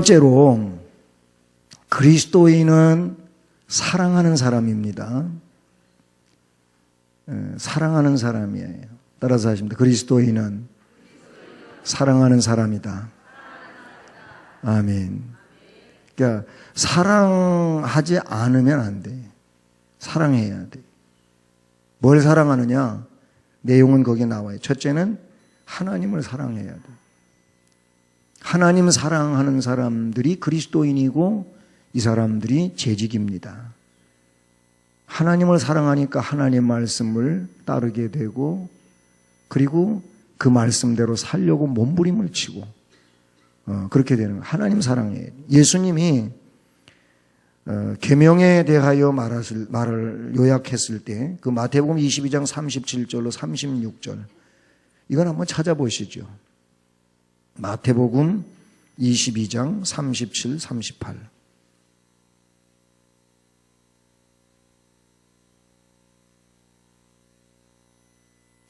번째로 그리스도인은 사랑하는 사람입니다. 에, 사랑하는 사람이에요. 따라서 하십니다. 그리스도인은 사랑하는 사람이다. 아멘. 그러니까 사랑하지 않으면 안 돼. 사랑해야 돼. 뭘 사랑하느냐? 내용은 거기에 나와요. 첫째는 하나님을 사랑해야 돼. 하나님 사랑하는 사람들이 그리스도인이고 이 사람들이 재직입니다. 하나님을 사랑하니까 하나님 말씀을 따르게 되고 그리고 그 말씀대로 살려고 몸부림을 치고 어, 그렇게 되는 거예요. 하나님 사랑해. 예수님이 어, 계명에 대하여 말하실, 말을 요약했을 때 그 마태복음 22장 37절로 36절 이건 한번 찾아보시죠. 마태복음 22장 37, 38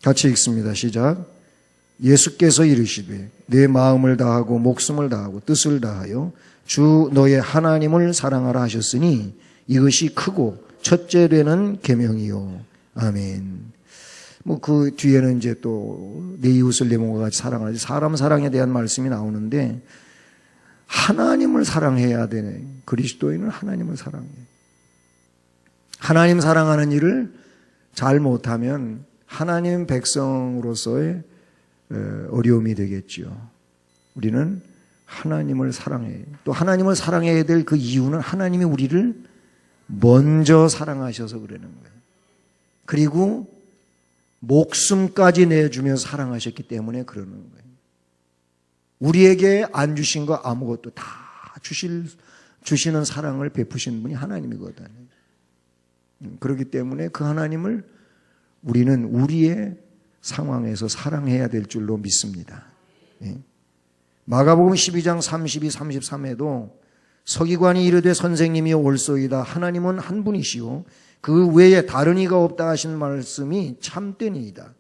같이 읽습니다. 시작. 예수께서 이르시되 내 마음을 다하고 목숨을 다하고 뜻을 다하여 주 너의 하나님을 사랑하라 하셨으니 이것이 크고 첫째 되는 계명이요. 아멘. 뭐 그 뒤에는 이제 또 내 이웃을 내 몸과 같이 사랑하지 사람 사랑에 대한 말씀이 나오는데 하나님을 사랑해야 되네. 그리스도인은 하나님을 사랑해. 하나님 사랑하는 일을 잘 못하면 하나님 백성으로서의 어려움이 되겠지요. 우리는 하나님을 사랑해. 또 하나님을 사랑해야 될 그 이유는 하나님이 우리를 먼저 사랑하셔서 그러는 거예요. 그리고 목숨까지 내주며 사랑하셨기 때문에 그러는 거예요. 우리에게 안 주신 거 아무것도 다 주실, 주시는 사랑을 베푸신 분이 하나님이거든요. 음, 그렇기 때문에 그 하나님을 우리는 우리의 상황에서 사랑해야 될 줄로 믿습니다. 예. 마가복음 12장 32, 33에도 서기관이 이르되 선생님이 올소이다. 하나님은 한 분이시오. 그 외에 다른 이가 없다 하신 말씀이 참되니이다.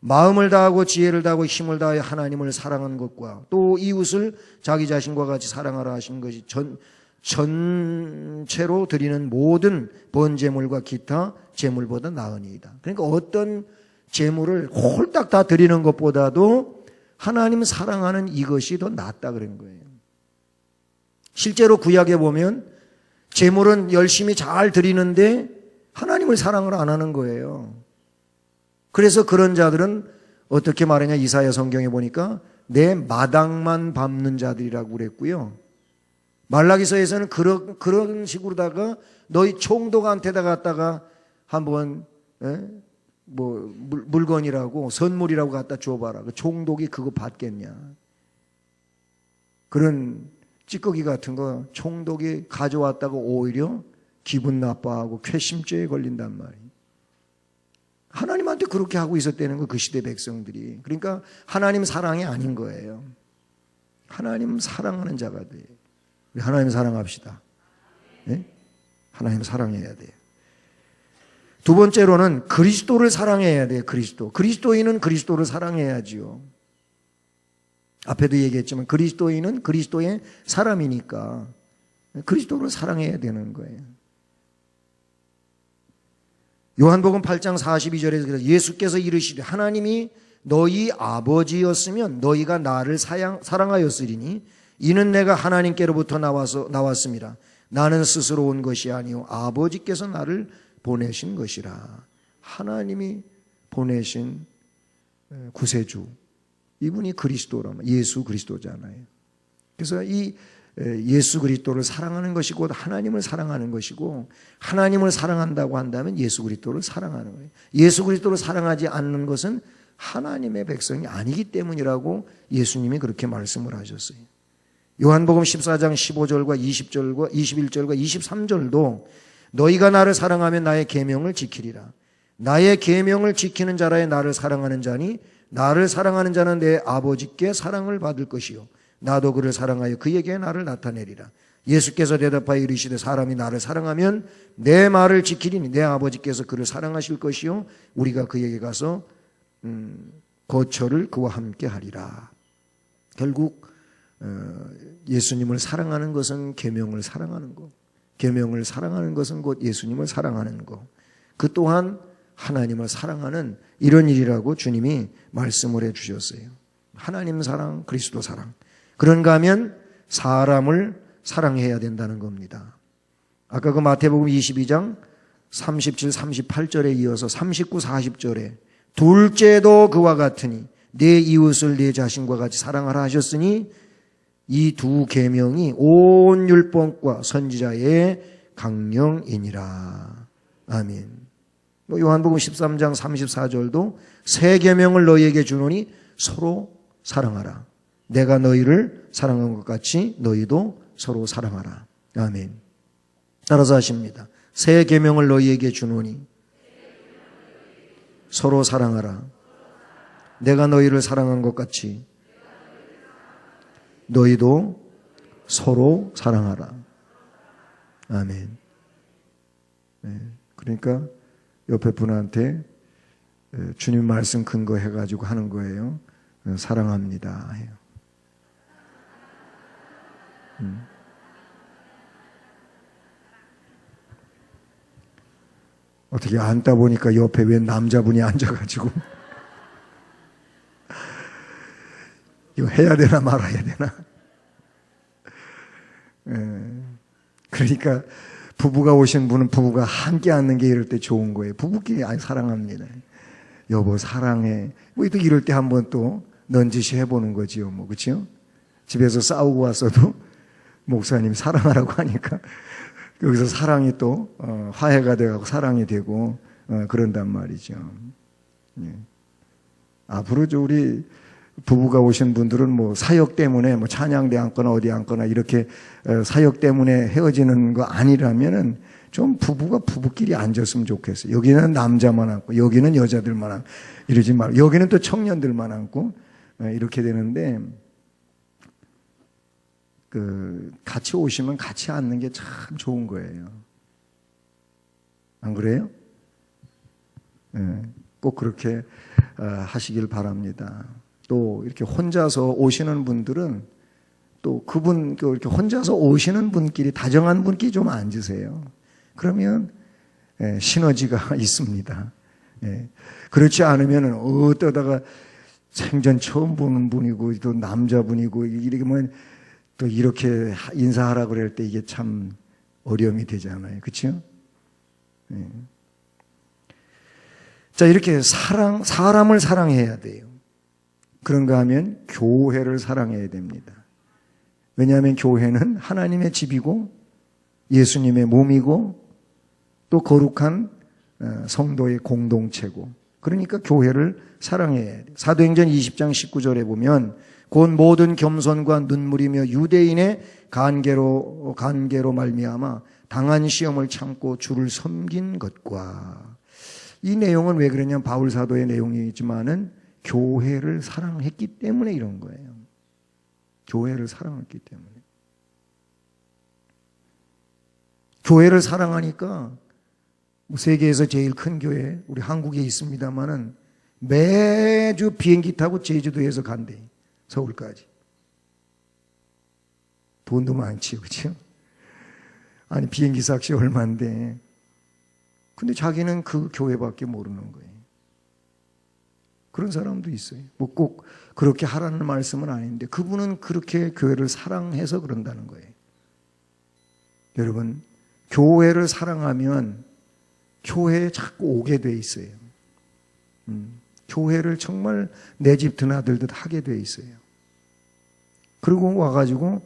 마음을 다하고 지혜를 다하고 힘을 다하여 하나님을 사랑한 것과 또 이웃을 자기 자신과 같이 사랑하라 하신 것이 전, 전체로 드리는 모든 번제물과 기타 제물보다 나으니이다. 그러니까 어떤 제물을 홀딱 다 드리는 것보다도 하나님 사랑하는 이것이 더 낫다 그런 거예요. 실제로 구약에 보면 제물은 열심히 잘 드리는데 하나님을 사랑을 안 하는 거예요. 그래서 그런 자들은 어떻게 말하냐 이사야 성경에 보니까 내 마당만 밟는 자들이라고 그랬고요. 말라기서에서는 그런 그런 식으로다가 너희 총독한테다 갖다가 한번 에? 뭐 물, 건이라고 선물이라고 갖다 줘봐라. 그 총독이 그거 받겠냐? 그런 찌꺼기 같은 거 총독이 가져왔다고 오히려 기분 나빠하고 쾌심죄에 걸린단 말이에요. 하나님한테 그렇게 하고 있었다는 거 그 시대 백성들이. 그러니까 하나님 사랑이 아닌 거예요. 하나님 사랑하는 자가 돼. 우리 하나님 사랑합시다. 네? 하나님 사랑해야 돼요. 두 번째로는 그리스도를 사랑해야 돼요. 그리스도. 그리스도인은 그리스도를 사랑해야지요. 앞에도 얘기했지만 그리스도인은 그리스도의 사람이니까 그리스도를 사랑해야 되는 거예요. 요한복음 8장 42절에서 예수께서 이르시되 하나님이 너희 아버지였으면 너희가 나를 사양, 사랑하였으리니 이는 내가 하나님께로부터 나와서 나왔습니다. 나는 스스로 온 것이 아니요 아버지께서 나를 보내신 것이라. 하나님이 보내신 구세주 이분이 그리스도라면 예수 그리스도잖아요. 그래서 이 예수 그리스도를 사랑하는 것이 곧 하나님을 사랑하는 것이고 하나님을 사랑한다고 한다면 예수 그리스도를 사랑하는 거예요. 예수 그리스도를 사랑하지 않는 것은 하나님의 백성이 아니기 때문이라고 예수님이 그렇게 말씀을 하셨어요. 요한복음 14장 15절과 20절과 21절과 23절도 너희가 나를 사랑하면 나의 계명을 지키리라. 나의 계명을 지키는 자라에 나를 사랑하는 자니 나를 사랑하는 자는 내 아버지께 사랑을 받을 것이요 나도 그를 사랑하여 그에게 나를 나타내리라. 예수께서 대답하여 이르시되 사람이 나를 사랑하면 내 말을 지키리니 내 아버지께서 그를 사랑하실 것이요 우리가 그에게 가서 음, 거처를 그와 함께 하리라. 결국 어, 예수님을 사랑하는 것은 계명을 사랑하는 거. 계명을 사랑하는 것은 곧 예수님을 사랑하는 거. 그 또한 하나님을 사랑하는 이런 일이라고 주님이 말씀을 해 주셨어요. 하나님 사랑, 그리스도 사랑. 그런가 하면 사람을 사랑해야 된다는 겁니다. 아까 그 마태복음 22장 37, 38절에 이어서 39, 40절에 둘째도 그와 같으니 내 이웃을 내 자신과 같이 사랑하라 하셨으니 이 두 계명이 온 율법과 선지자의 강령이니라. 아멘. 뭐 요한복음 13장 34절도 새 계명을 너희에게 주노니 서로 사랑하라. 내가 너희를 사랑한 것 같이 너희도 서로 사랑하라. 아멘. 따라서 하십니다. 새 계명을 너희에게 주노니 서로 사랑하라. 내가 너희를 사랑한 것 같이 너희도 서로 사랑하라. 아멘. 네. 그러니까 옆에 분한테 주님 말씀 근거 해가지고 하는 거예요. 어, 사랑합니다. 음. 어떻게 앉다 보니까 옆에 웬 남자분이 앉아가지고 이거 해야 되나 말아야 되나? 예. 그러니까 부부가 오신 분은 부부가 함께 앉는 게 이럴 때 좋은 거예요. 부부끼리 아니 사랑합니다. 여보 사랑해. 뭐 또 이럴 때 한번 또 넌지시 해보는 거지요. 뭐 그렇죠? 집에서 싸우고 왔어도 목사님 사랑하라고 하니까 여기서 사랑이 또 어, 화해가 되고 사랑이 되고 어, 그런단 말이죠. 예. 앞으로 저 우리 부부가 오신 분들은 뭐 사역 때문에 뭐 찬양대 앉거나 어디 앉거나 이렇게 어, 사역 때문에 헤어지는 거 아니라면은 좀 부부가 부부끼리 앉았으면 좋겠어요. 여기는 남자만 앉고 여기는 여자들만 앉고 이러지 말고 여기는 또 청년들만 앉고 어, 이렇게 되는데 그 같이 오시면 같이 앉는 게 참 좋은 거예요. 안 그래요? 네, 꼭 그렇게 어, 하시길 바랍니다. 또 이렇게 혼자서 오시는 분들은 또 그분 그 이렇게 혼자서 오시는 분끼리 다정한 분끼리 좀 앉으세요. 그러면 예, 시너지가 있습니다. 예. 그렇지 않으면 어떠다가 생전 처음 보는 분이고 또 남자분이고 이렇게 또 이렇게 인사하라 그럴 때 이게 참 어려움이 되잖아요. 그렇죠? 예. 자 이렇게 사랑 사람을 사랑해야 돼요. 그런가 하면 교회를 사랑해야 됩니다. 왜냐하면 교회는 하나님의 집이고 예수님의 몸이고 또 거룩한 어, 성도의 공동체고 그러니까 교회를 사랑해야 돼. 사도행전 20장 19절에 보면 곧 모든 겸손과 눈물이며 유대인의 간계로 간계로 말미암아 당한 시험을 참고 주를 섬긴 것과 이 내용은 왜 그러냐면 바울 사도의 내용이지만은 교회를 사랑했기 때문에 이런 거예요. 교회를 사랑했기 때문에. 교회를 사랑하니까 뭐 세계에서 제일 큰 교회 우리 한국에 있습니다만은 매주 비행기 타고 제주도에서 간대 서울까지 돈도 많지요 그렇죠? 아니 비행기 삭시 얼마인데 근데 자기는 그 교회밖에 모르는 거예요 그런 사람도 있어요. 뭐 꼭 그렇게 하라는 말씀은 아닌데 그분은 그렇게 교회를 사랑해서 그런다는 거예요. 여러분, 교회를 사랑하면 교회에 자꾸 오게 돼 있어요. 음, 교회를 정말 내 집 드나들듯 하게 돼 있어요. 그리고 와가지고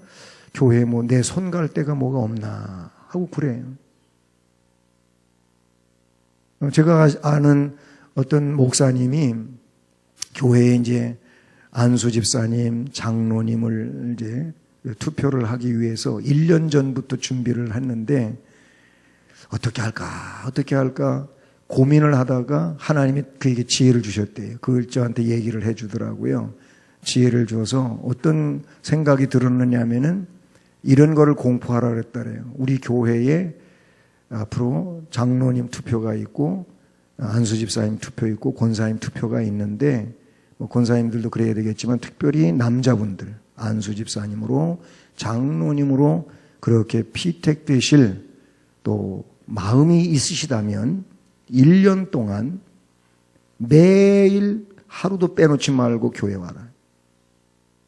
교회 뭐 내 손 갈 데가 뭐가 없나 하고 그래요. 어, 제가 아는 어떤 목사님이 교회에 이제 안수 집사님, 장로님을 이제 투표를 하기 위해서 1년 전부터 준비를 했는데 어떻게 할까? 어떻게 할까? 고민을 하다가 하나님이 그에게 지혜를 주셨대요. 그걸 저한테 얘기를 해 주더라고요. 지혜를 줘서 어떤 생각이 들었느냐 하면은 이런 거를 공포하라 그랬다래요. 우리 교회에 앞으로 장로님 투표가 있고 안수 집사님 투표 있고 권사님 투표가 있는데 뭐 권사님들도 그래야 되겠지만 특별히 남자분들 안수 집사님으로 장로님으로 그렇게 피택되실 또 마음이 있으시다면 1년 동안 매일 하루도 빼놓지 말고 교회 와라.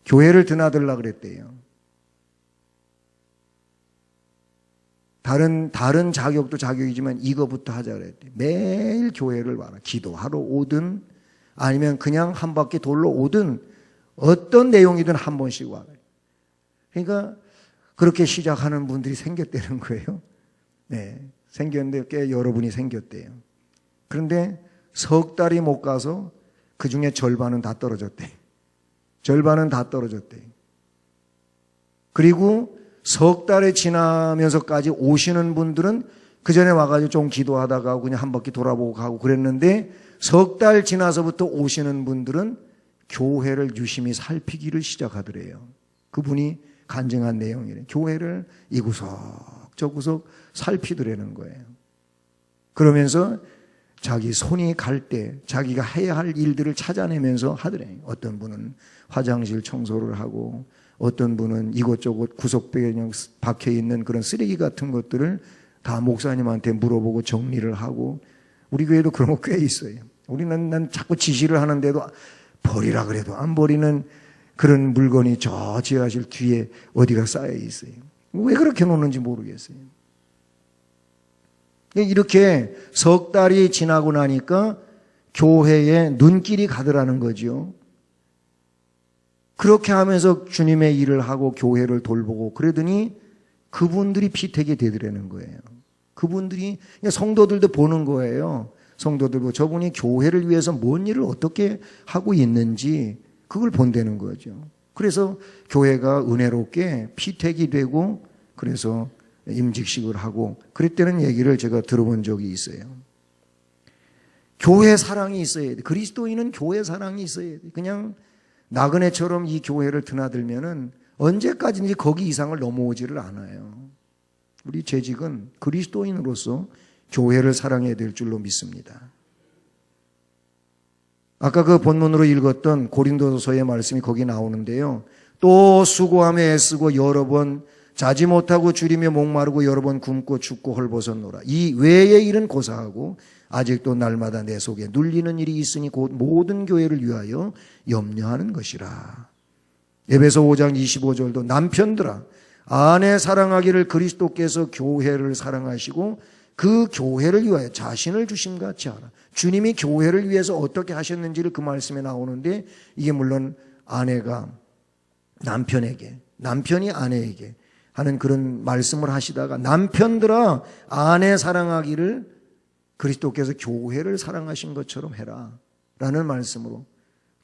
교회를 드나들라 그랬대요. 다른 다른 자격도 자격이지만 이거부터 하자 그랬대. 매일 교회를 와라. 기도하러 오든 아니면 그냥 한 바퀴 돌러 오든 어떤 내용이든 한 번씩 와라. 그러니까 그렇게 시작하는 분들이 생겼다는 거예요. 네. 생겼는데 꽤 여러분이 생겼대요. 그런데 석 달이 못 가서 그 중에 절반은 다 떨어졌대. 절반은 다 떨어졌대. 그리고 석 달이 지나면서까지 오시는 분들은 그 전에 와가지고 좀 기도하다가 그냥 한 바퀴 돌아보고 가고 그랬는데 석 달 지나서부터 오시는 분들은 교회를 유심히 살피기를 시작하더래요. 그분이 간증한 내용이래. 교회를 이구석 저 구석 살피더라는 거예요. 그러면서 자기 손이 갈 때 자기가 해야 할 일들을 찾아내면서 하더래. 어떤 분은 화장실 청소를 하고 어떤 분은 이곳저곳 구석벽에 박혀 있는 그런 쓰레기 같은 것들을 다 목사님한테 물어보고 정리를 하고 우리 교회도 그런 거 꽤 있어요. 우리는 난 자꾸 지시를 하는데도 버리라 그래도 안 버리는 그런 물건이 저 지하실 뒤에 어디가 쌓여 있어요. 왜 그렇게 놓는지 모르겠어요. 이렇게 석 달이 지나고 나니까 교회에 눈길이 가더라는 거죠. 그렇게 하면서 주님의 일을 하고 교회를 돌보고 그러더니 그분들이 피택이 되더라는 거예요. 그분들이 성도들도 보는 거예요. 성도들도 저분이 교회를 위해서 뭔 일을 어떻게 하고 있는지 그걸 본다는 거죠. 그래서 교회가 은혜롭게 피택이 되고 그래서 임직식을 하고 그랬다는 얘기를 제가 들어본 적이 있어요. 교회 사랑이 있어야 돼. 그리스도인은 교회 사랑이 있어야 돼. 그냥 나그네처럼 이 교회를 드나들면은 언제까지인지 거기 이상을 넘어오지를 않아요. 우리 재직은 그리스도인으로서 교회를 사랑해야 될 줄로 믿습니다. 아까 그 본문으로 읽었던 고린도서의 말씀이 거기 나오는데요. 또 수고하며 애쓰고 여러 번 자지 못하고 줄이며 목마르고 여러 번 굶고 죽고 헐벗었노라. 이 외의 일은 고사하고 아직도 날마다 내 속에 눌리는 일이 있으니 곧 모든 교회를 위하여 염려하는 것이라. 에베소 5장 25절도 남편들아 아내 사랑하기를 그리스도께서 교회를 사랑하시고 그 교회를 위하여 자신을 주심 같이 하라. 주님이 교회를 위해서 어떻게 하셨는지를 그 말씀에 나오는데 이게 물론 아내가 남편에게 남편이 아내에게 하는 그런 말씀을 하시다가 남편들아 아내 사랑하기를 그리스도께서 교회를 사랑하신 것처럼 해라. 라는 말씀으로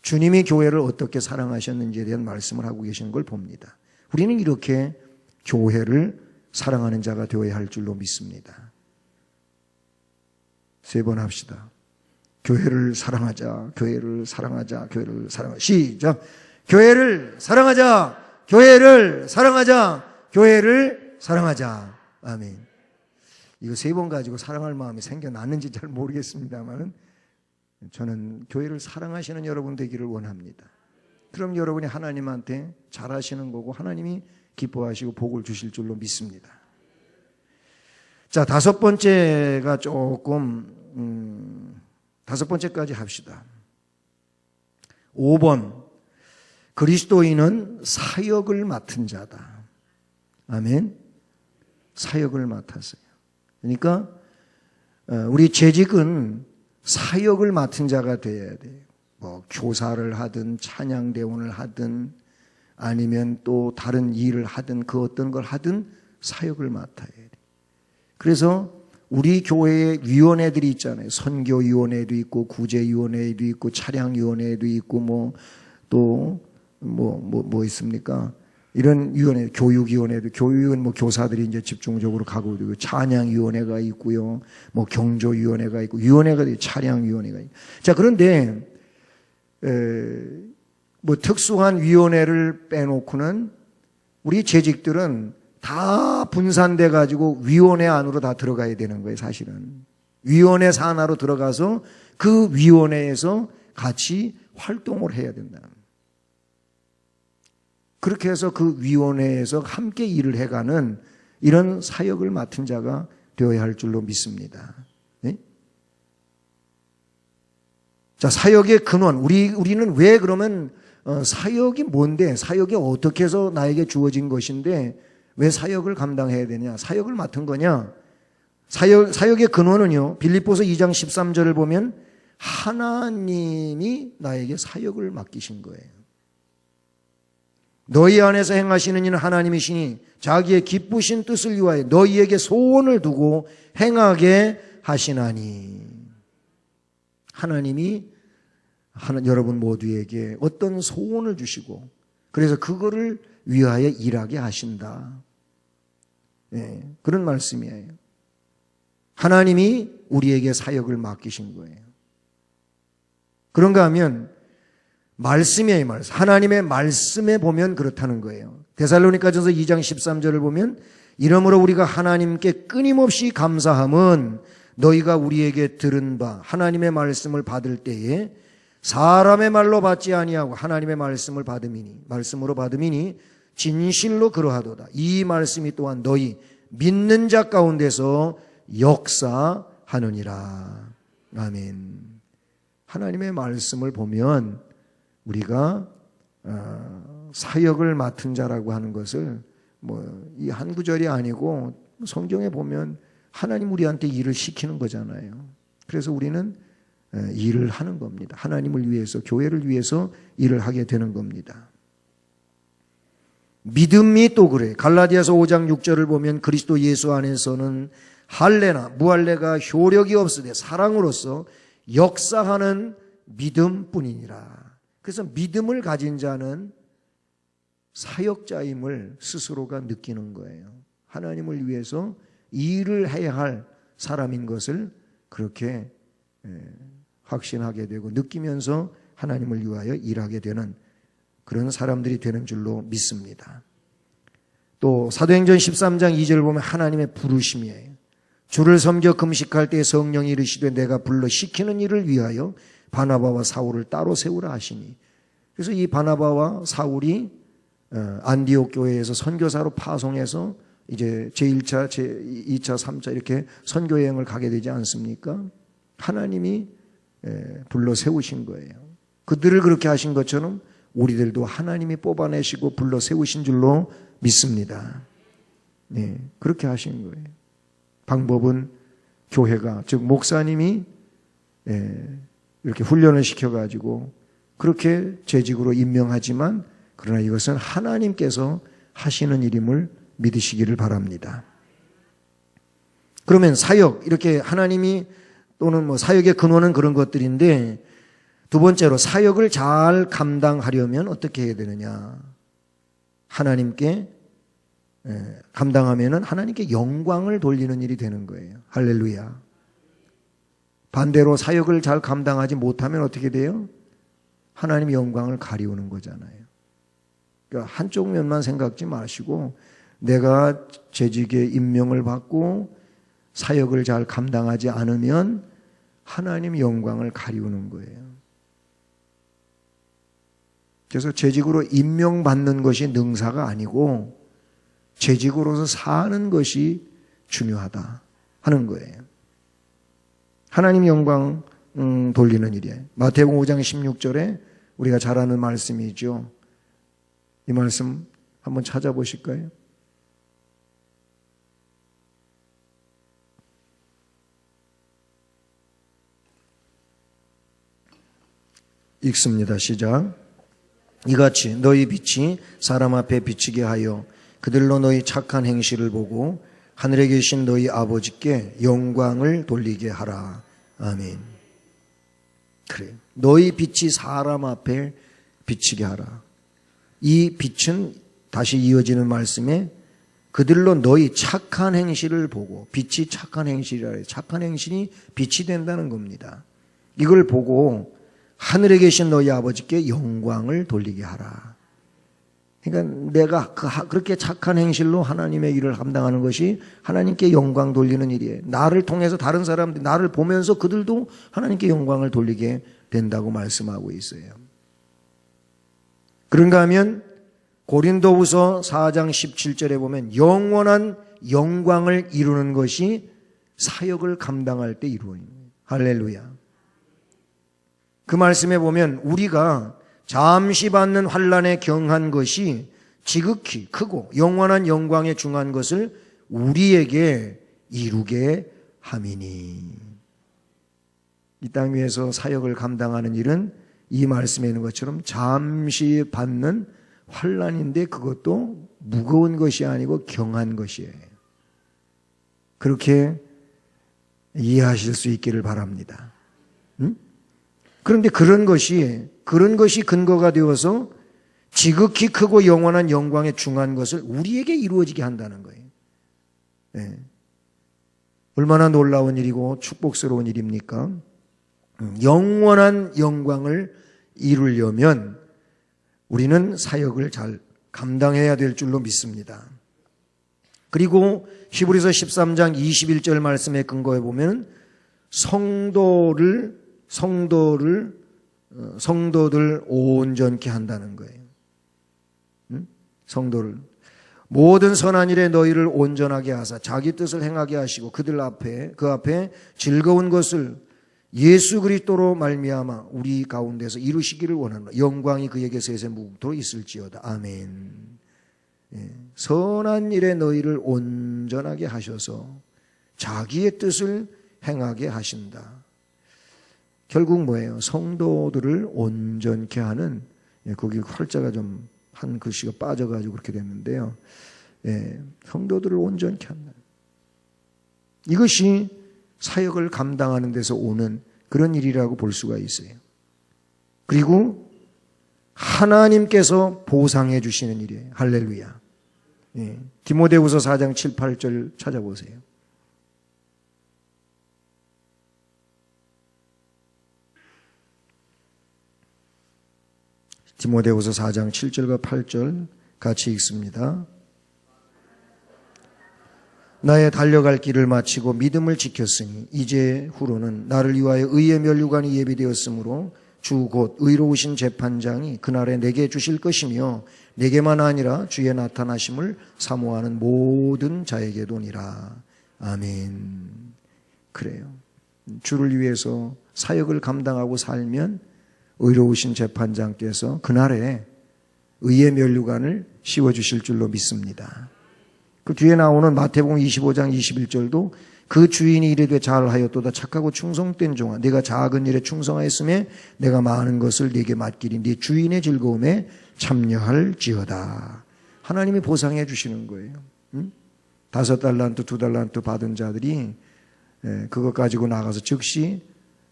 주님이 교회를 어떻게 사랑하셨는지에 대한 말씀을 하고 계시는 걸 봅니다. 우리는 이렇게 교회를 사랑하는 자가 되어야 할 줄로 믿습니다. 세 번 합시다. 교회를 사랑하자, 교회를 사랑하자, 교회를 사랑하자. 시작. 교회를 사랑하자, 교회를 사랑하자, 교회를 사랑하자. 아멘. 이거 세 번 가지고 사랑할 마음이 생겨났는지 잘 모르겠습니다만은 저는 교회를 사랑하시는 여러분 되기를 원합니다. 그럼 여러분이 하나님한테 잘하시는 거고 하나님이 기뻐하시고 복을 주실 줄로 믿습니다. 자, 다섯 번째가 조금, 음, 다섯 번째까지 합시다. 5번. 그리스도인은 사역을 맡은 자다. 아멘. 사역을 맡았어요. 그러니까 어, 우리 재직은 사역을 맡은 자가 되어야 돼요. 뭐 교사를 하든 찬양 대원을 하든 아니면 또 다른 일을 하든 그 어떤 걸 하든 사역을 맡아야 돼. 그래서 우리 교회에 위원회들이 있잖아요. 선교위원회도 있고 구제위원회도 있고 차량위원회도 있고 뭐또뭐 뭐뭐 뭐 있습니까? 이런 위원회, 교육위원회도, 교육은 뭐 교사들이 이제 집중적으로 가고 있고, 찬양위원회가 있고요, 뭐 경조위원회가 있고, 위원회가 있고, 차량위원회가 있고. 자, 그런데, 에, 뭐 특수한 위원회를 빼놓고는 우리 재직들은 다 분산돼 가지고 위원회 안으로 다 들어가야 되는 거예요, 사실은. 위원회 산하로 들어가서 그 위원회에서 같이 활동을 해야 된다. 그렇게 해서 그 위원회에서 함께 일을 해가는 이런 사역을 맡은 자가 되어야 할 줄로 믿습니다. 네? 자, 사역의 근원. 우리, 우리는 왜 그러면, 어, 사역이 뭔데, 사역이 어떻게 해서 나에게 주어진 것인데, 왜 사역을 감당해야 되냐? 사역을 맡은 거냐? 사역, 사역의 근원은요, 빌립보서 2장 13절을 보면, 하나님이 나에게 사역을 맡기신 거예요. 너희 안에서 행하시는 이는 하나님이시니 자기의 기쁘신 뜻을 위하여 너희에게 소원을 두고 행하게 하시나니 하나님이 하나, 여러분 모두에게 어떤 소원을 주시고 그래서 그거를 위하여 일하게 하신다. 예, 그런 말씀이에요. 하나님이 우리에게 사역을 맡기신 거예요. 그런가 하면 말씀이에요, 말씀. 하나님의 말씀에 보면 그렇다는 거예요. 데살로니가전서 2장 13절을 보면 이러므로 우리가 하나님께 끊임없이 감사함은 너희가 우리에게 들은 바 하나님의 말씀을 받을 때에 사람의 말로 받지 아니하고 하나님의 말씀을 받음이니 말씀으로 받음이니 진실로 그러하도다. 이 말씀이 또한 너희 믿는 자 가운데서 역사하느니라. 아멘. 하나님의 말씀을 보면 우리가 어, 사역을 맡은 자라고 하는 것을 뭐 이 한 구절이 아니고 성경에 보면 하나님 우리한테 일을 시키는 거잖아요. 그래서 우리는 에, 일을 하는 겁니다. 하나님을 위해서 교회를 위해서 일을 하게 되는 겁니다. 믿음이 또 그래. 갈라디아서 5장 6절을 보면 그리스도 예수 안에서는 할례나 무할례가 효력이 없으되 사랑으로서 역사하는 믿음뿐이니라. 그래서 믿음을 가진 자는 사역자임을 스스로가 느끼는 거예요. 하나님을 위해서 일을 해야 할 사람인 것을 그렇게 확신하게 되고 느끼면서 하나님을 위하여 일하게 되는 그런 사람들이 되는 줄로 믿습니다. 또 사도행전 13장 2절을 보면 하나님의 부르심이에요. 주를 섬겨 금식할 때 성령이 이르시되 내가 불러 시키는 일을 위하여 바나바와 사울을 따로 세우라 하시니 그래서 이 바나바와 사울이 어, 안디옥 교회에서 선교사로 파송해서 이제 제1차, 제2차, 3차 이렇게 선교 여행을 가게 되지 않습니까? 하나님이 불러 세우신 거예요. 그들을 그렇게 하신 것처럼 우리들도 하나님이 뽑아내시고 불러 세우신 줄로 믿습니다. 네, 그렇게 하신 거예요. 방법은 교회가 즉 목사님이 이렇게 훈련을 시켜가지고 그렇게 재직으로 임명하지만 그러나 이것은 하나님께서 하시는 일임을 믿으시기를 바랍니다. 그러면 사역 이렇게 하나님이 또는 뭐 사역의 근원은 그런 것들인데 두 번째로 사역을 잘 감당하려면 어떻게 해야 되느냐? 하나님께 감당하면은 하나님께 영광을 돌리는 일이 되는 거예요. 할렐루야. 반대로 사역을 잘 감당하지 못하면 어떻게 돼요? 하나님의 영광을 가리우는 거잖아요. 그러니까 한쪽 면만 생각지 마시고 내가 재직에 임명을 받고 사역을 잘 감당하지 않으면 하나님 영광을 가리우는 거예요. 그래서 재직으로 임명받는 것이 능사가 아니고 재직으로서 사는 것이 중요하다 하는 거예요. 하나님 영광 음, 돌리는 일이에요. 마태복음 5장 16절에 우리가 잘 아는 말씀이죠. 이 말씀 한번 찾아보실까요? 읽습니다. 시작. 이같이 너희 빛이 사람 앞에 비치게 하여 그들로 너희 착한 행실을 보고 하늘에 계신 너희 아버지께 영광을 돌리게 하라. 아멘. 그래. 너희 빛이 사람 앞에 비치게 하라. 이 빛은 다시 이어지는 말씀에 그들로 너희 착한 행실을 보고 빛이 착한 행실이라 해요. 착한 행실이 빛이 된다는 겁니다. 이걸 보고 하늘에 계신 너희 아버지께 영광을 돌리게 하라. 그러니까 내가 그 그렇게 착한 행실로 하나님의 일을 감당하는 것이 하나님께 영광 돌리는 일이에요. 나를 통해서 다른 사람들, 나를 보면서 그들도 하나님께 영광을 돌리게 된다고 말씀하고 있어요. 그런가 하면 고린도후서 4장 17절에 보면 영원한 영광을 이루는 것이 사역을 감당할 때 이루어집니다. 할렐루야. 그 말씀에 보면 우리가 잠시 받는 환란에 경한 것이 지극히 크고 영원한 영광에 중한 것을 우리에게 이루게 함이니. 이 땅 위에서 사역을 감당하는 일은 이 말씀에 있는 것처럼 잠시 받는 환란인데 그것도 무거운 것이 아니고 경한 것이에요. 그렇게 이해하실 수 있기를 바랍니다. 응? 그런데 그런 것이 그런 것이 근거가 되어서 지극히 크고 영원한 영광에 중한 것을 우리에게 이루어지게 한다는 거예요. 네. 얼마나 놀라운 일이고 축복스러운 일입니까? 음, 영원한 영광을 이루려면 우리는 사역을 잘 감당해야 될 줄로 믿습니다. 그리고 히브리서 13장 21절 말씀에 근거해 보면 성도를 성도를 어, 성도들 온전케 한다는 거예요. 응? 성도를 모든 선한 일에 너희를 온전하게 하사 자기 뜻을 행하게 하시고 그들 앞에 그 앞에 즐거운 것을 예수 그리스도로 말미암아 우리 가운데서 이루시기를 원하노라. 영광이 그에게서 에서 무국토록 있을지어다. 아멘. 예. 선한 일에 너희를 온전하게 하셔서 자기의 뜻을 행하게 하신다. 결국 뭐예요? 성도들을 온전케 하는 예, 거기 활자가 좀 한 글씨가 빠져가지고 그렇게 됐는데요. 예, 성도들을 온전케 한다. 이것이 사역을 감당하는 데서 오는 그런 일이라고 볼 수가 있어요. 그리고 하나님께서 보상해 주시는 일이에요. 할렐루야. 예, 디모데후서 4장 7, 8절 찾아보세요. 디모데후서 4장 7절과 8절 같이 읽습니다. 나의 달려갈 길을 마치고 믿음을 지켰으니 이제 후로는 나를 위하여 의의 면류관이 예비되었으므로 주 곧 의로우신 재판장이 그날에 내게 주실 것이며 내게만 아니라 주의 나타나심을 사모하는 모든 자에게도니라. 아멘. 그래요. 주를 위해서 사역을 감당하고 살면 의로우신 재판장께서 그날에 의의 면류관을 씌워 주실 줄로 믿습니다. 그 뒤에 나오는 마태복음 25장 21절도 그 주인이 이르되 잘하였도다 착하고 충성된 종아 내가 작은 일에 충성하였음에 내가 많은 것을 네게 맡기리 네 주인의 즐거움에 참여할지어다. 하나님이 보상해 주시는 거예요. 응? 다섯 달란트, 두 달란트 받은 자들이 예, 그것 가지고 나가서 즉시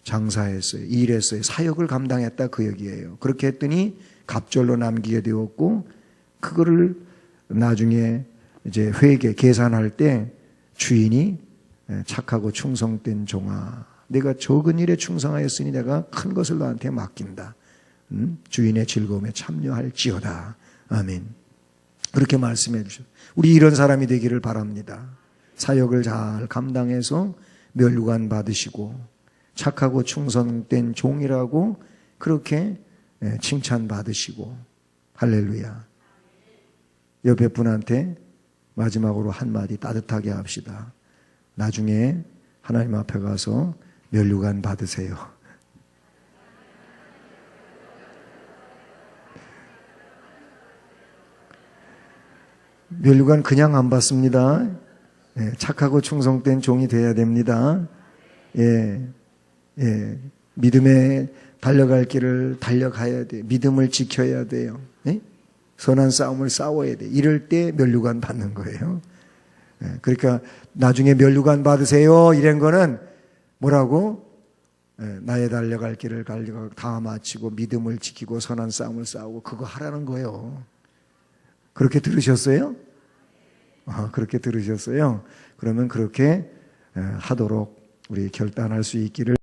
장사했어요. 일했어요. 사역을 감당했다 그 얘기예요. 그렇게 했더니 갑절로 남기게 되었고 그거를 나중에 이제 회계 계산할 때 주인이 착하고 충성된 종아 내가 적은 일에 충성하였으니 내가 큰 것을 너한테 맡긴다. 음? 주인의 즐거움에 참여할지어다. 아멘. 그렇게 말씀해 주셔. 우리 이런 사람이 되기를 바랍니다. 사역을 잘 감당해서 멸류관 받으시고 착하고 충성된 종이라고 그렇게 칭찬받으시고 할렐루야. 옆에 분한테 마지막으로 한마디 따뜻하게 합시다. 나중에 하나님 앞에 가서 멸류관 받으세요. 멸류관 그냥 안 받습니다. 예, 착하고 충성된 종이 되어야 됩니다. 예, 예, 믿음에 달려갈 길을 달려가야 돼. 믿음을 지켜야 돼요. 예? 선한 싸움을 싸워야 돼. 이럴 때 멸류관 받는 거예요. 예, 그러니까 나중에 멸류관 받으세요. 이런 거는 뭐라고? 예, 나의 달려갈 길을 다 마치고 믿음을 지키고 선한 싸움을 싸우고 그거 하라는 거예요. 그렇게 들으셨어요? 아, 그렇게 들으셨어요? 그러면 그렇게 예, 하도록 우리 결단할 수 있기를